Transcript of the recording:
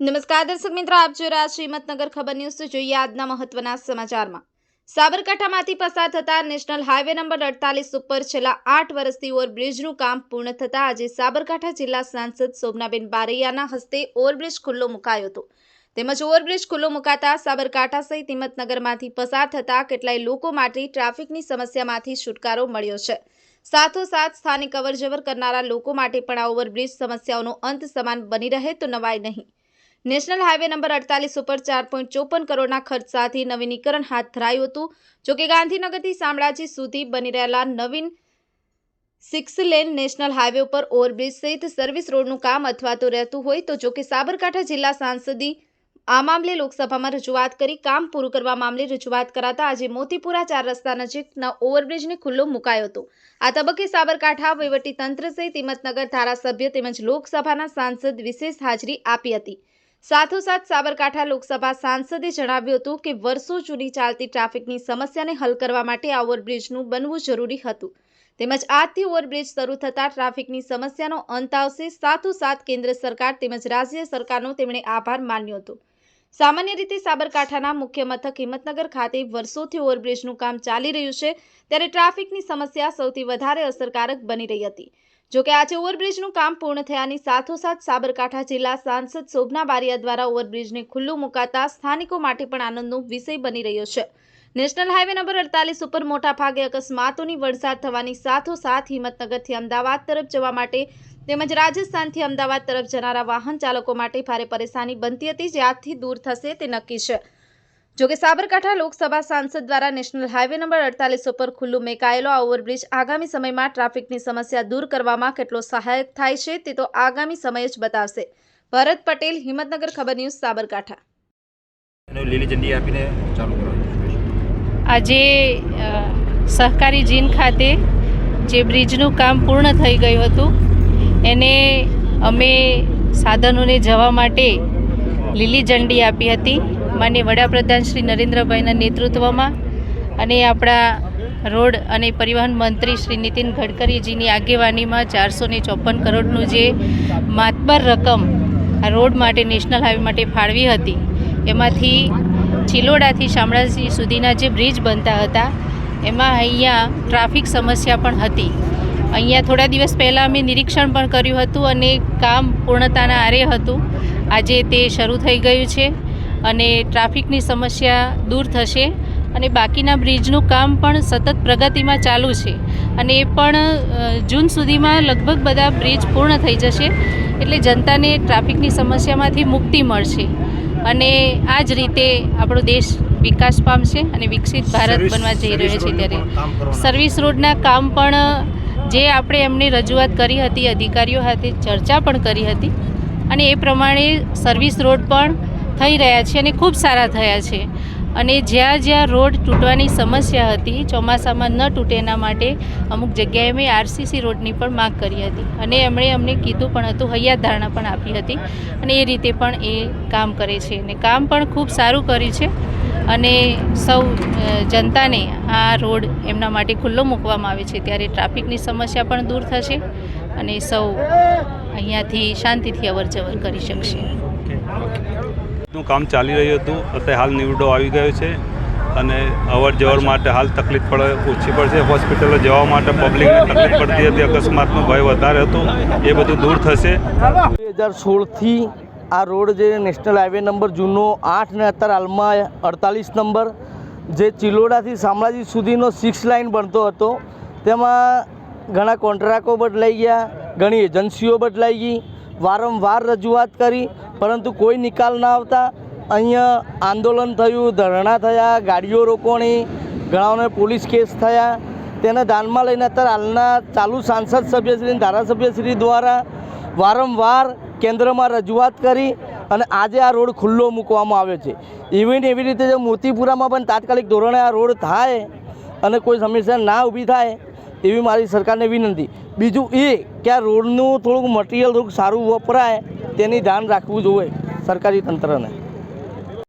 નમસ્કાર દર્શક મિત્રો, આપ જોઈ રહ્યા છો ખબર ન્યૂઝ. જોઈએ આજના મહત્વના સમાચારમાં. સાબરકાંઠામાંથી પસાર થતા નેશનલ હાઈવે નંબર અડતાલીસ ઉપર છેલ્લા આઠ વર્ષથી ઓવરબ્રિજનું કામ પૂર્ણ થતાં આજે સાબરકાંઠા જિલ્લા સાંસદ શોભનાબેન બારૈયાના હસ્તે ઓવરબ્રિજ ખુલ્લો મુકાયો હતો. તેમજ ઓવરબ્રિજ ખુલ્લો મુકાતા સાબરકાંઠા સહિત હિંમતનગરમાંથી પસાર થતા કેટલાય લોકો માટે ટ્રાફિકની સમસ્યામાંથી છુટકારો મળ્યો છે. સાથોસાથ સ્થાનિક અવરજવર કરનારા લોકો માટે પણ આ ઓવરબ્રિજ સમસ્યાઓનો અંત સમાન બની રહે તો નવાય નહીં. નેશનલ હાઇવે નંબર અડતાલીસ ઉપર ચાર પોઈન્ટ ચોપન કરોડના ખર્ચ સાથે નવીનીકરણ હાથ ધરાયું હતું જોકે ગાંધીનગરથી શામળાજી સુધી બની રહેલા નવીન સિક્સ લેન નેશનલ હાઇવે ઉપર ઓવરબ્રિજ સહિત સર્વિસ રોડનું કામ અથવા તો રહેતું હોય તો જોકે સાબરકાંઠા જિલ્લા સાંસદી આ મામલે લોકસભામાં રજૂઆત કરી, કામ પૂરું કરવા મામલે રજૂઆત કરાતા આજે મોતીપુરા ચાર રસ્તા નજીકના ઓવરબ્રિજને ખુલ્લો મુકાયો હતો. આ તબક્કે સાબરકાંઠા, વહીવટીતંત્ર સહિત હિંમતનગર ધારાસભ્ય તેમજ લોકસભાના સાંસદ વિશેષ હાજરી આપી હતી. સાથોસાથ સાબરકાંઠા લોકસભા સાંસદે જણાવ્યું હતું કે વર્ષો જૂની ચાલતી ટ્રાફિકની સમસ્યાને હલ કરવા માટે આ ઓવરબ્રિજનું બનવું જરૂરી હતું. તેમજ આજથી ઓવરબ્રિજ શરૂ થતાં ટ્રાફિકની સમસ્યાનો અંત આવશે. સાથોસાથ કેન્દ્ર સરકાર તેમજ રાજ્ય સરકારનો તેમણે આભાર માન્યો હતો. સામાન્ય રીતે સાબરકાંઠાના મુખ્ય મથક હિંમતનગર ખાતે વર્ષોથી ઓવરબ્રિજનું કામ ચાલી રહ્યું છે. ત્યારે ટ્રાફિકની સમસ્યા સૌથી વધારે અસરકારક બની રહી હતી. જોકે આજે ઓવરબ્રિજનું કામ પૂર્ણ થયાની સાથોસાથ સાબરકાંઠા જિલ્લા સાંસદ શોભના બારિયા દ્વારા ઓવરબ્રિજને ખુલ્લું મુકાતા સ્થાનિકો માટે પણ આનંદનો વિષય બની રહ્યો છે. નેશનલ હાઈવે નંબર અડતાલીસ ઉપર મોટા ભાગે અકસ્માતોની વરસાદ થવાની સાથોસાથ હિંમતનગરથી અમદાવાદ તરફ જવા માટે તેમજ રાજસ્થાનથી અમદાવાદ તરફ જનારા વાહન ચાલકો માટે ભારે પરેશાની બનતી હતી જે આજથી દૂર થશે તે નક્કી છે. જોકે સાબરકાંઠા લોકસભા સાંસદ દ્વારા નેશનલ હાઈવે નંબર અડતાલીસ ઉપર ખુલ્લું મેકાયેલો આ ઓવરબ્રિજ આગામી સમયમાં ટ્રાફિકની સમસ્યા દૂર કરવામાં કેટલો સહાયક થાય છે તે તો આગામી સમય જ બતાવશે. ભરત પટેલ હિંમતનગર ખબર ન્યૂઝ સાબરકાંઠા. લીલી ઝંડી આપીને ચાલુ આજે સહકારી જીન ખાતે જે બ્રિજનું કામ પૂર્ણ થઈ ગયું હતું એને અમે સાધનોને જવા માટે લીલી ઝંડી આપી હતી. માન્ય વડાપ્રધાન શ્રી નરેન્દ્રભાઈના નેતૃત્વમાં અને આપણા રોડ અને પરિવહન મંત્રી શ્રી નીતિન ગડકરીજીની આગેવાનીમાં ચારસો ને ચોપન કરોડનું જે માતબર રકમ આ રોડ માટે નેશનલ હાઈવે માટે ફાળવી હતી, એમાંથી ચિલોડાથી શામળાજી સુધીના જે બ્રિજ બનતા હતા, એમાં અહીંયા ટ્રાફિક સમસ્યા પણ હતી. અહીંયા થોડા દિવસ પહેલાં અમે નિરીક્ષણ પણ કર્યું હતું અને કામ પૂર્ણતાના આરે હતું. આજે તે શરૂ થઈ ગયું છે. અને ટ્રાફિકની સમસ્યા દૂર થશે અને બાકીના બ્રિજનું કામ પણ સતત પ્રગતિમાં ચાલુ છે. અને એ પણ જૂન સુધીમાં લગભગ બધા બ્રિજ પૂર્ણ થઈ જશે એટલે જનતાને ટ્રાફિકની સમસ્યામાંથી મુક્તિ મળશે. અને આ જ રીતે આપણો દેશ વિકાસ પામશે અને વિકસિત ભારત બનવા જઈ રહ્યો છે ત્યારે. સર્વિસ રોડના કામ પણ જે આપણે એમને રજૂઆત કરી હતી અધિકારીઓ સાથે ચર્ચા પણ કરી હતી. અને એ પ્રમાણે સર્વિસ રોડ પણ થઈ રહ્યા છે અને ખૂબ સારા થયા છે. અને જ્યાં જ્યાં રોડ તૂટવાની સમસ્યા હતી, ચોમાસામાં ન તૂટે એના માટે અમુક જગ્યાએ મેં આરસીસી રોડની પણ માગ કરી હતી. અને એમણે અમને કીધું પણ હતું, હૈયાત ધારણા પણ આપી હતી. અને એ રીતે પણ એ કામ કરે છે. અને કામ પણ ખૂબ સારું કર્યું છે. અને સૌ જનતાને આ રોડ એમના માટે ખુલ્લો મૂકવામાં આવે છે. ત્યારે ટ્રાફિકની સમસ્યા પણ દૂર થશે અને સૌ અહીંયાથી શાંતિથી અવર જવર કરી શકશે. નું કામ ચાલી રહ્યું હતું. અત્યારે હાલ નિવડો આવી ગયો છે અને અવર જવર માટે હાલ તકલીફ પડે, ઓછી પડશે. હોસ્પિટલો જવા માટે પબ્લિકને તકલીફ પડતી હતી. અકસ્માતનો ભય વધારે હતો. એ બધું દૂર થશે. બે હજાર સોળથી આ રોડ જે નેશનલ હાઈવે નંબર જૂનો આઠ ને અત્યારે હાલમાં અડતાલીસ નંબર, જે ચિલોડાથી શામળાજી સુધીનો સિક્સ લાઇન બનતો હતો. તેમાં ઘણા કોન્ટ્રાક્ટો બદલાઈ ગયા, ઘણી એજન્સીઓ બદલાઈ ગઈ. વારંવાર રજૂઆત કરી, પરંતુ કોઈ નિકાલ ના આવતા. અહીંયા આંદોલન થયું, ધરણા થયા, ગાડીઓ રોકવાની, ઘણાઓને પોલીસ કેસ થયા. તેને ધ્યાનમાં લઈને અત્યારે હાલના ચાલુ સાંસદ સભ્યશ્રી ધારાસભ્યશ્રી દ્વારા વારંવાર કેન્દ્રમાં રજૂઆત કરી અને આજે આ રોડ ખુલ્લો મૂકવામાં આવ્યો છે. ઇવન એવી રીતે જો મોતીપુરામાં પણ તાત્કાલિક ધોરણે આ રોડ થાય અને કોઈ સમસ્યા ના ઊભી થાય એવી મારી સરકારને વિનંતી. બીજું એ કે આ રોડનું થોડુંક મટીરિયલ થોડુંક સારું વપરાય તેની ધ્યાન રાખવું જોઈએ સરકારી તંત્રને.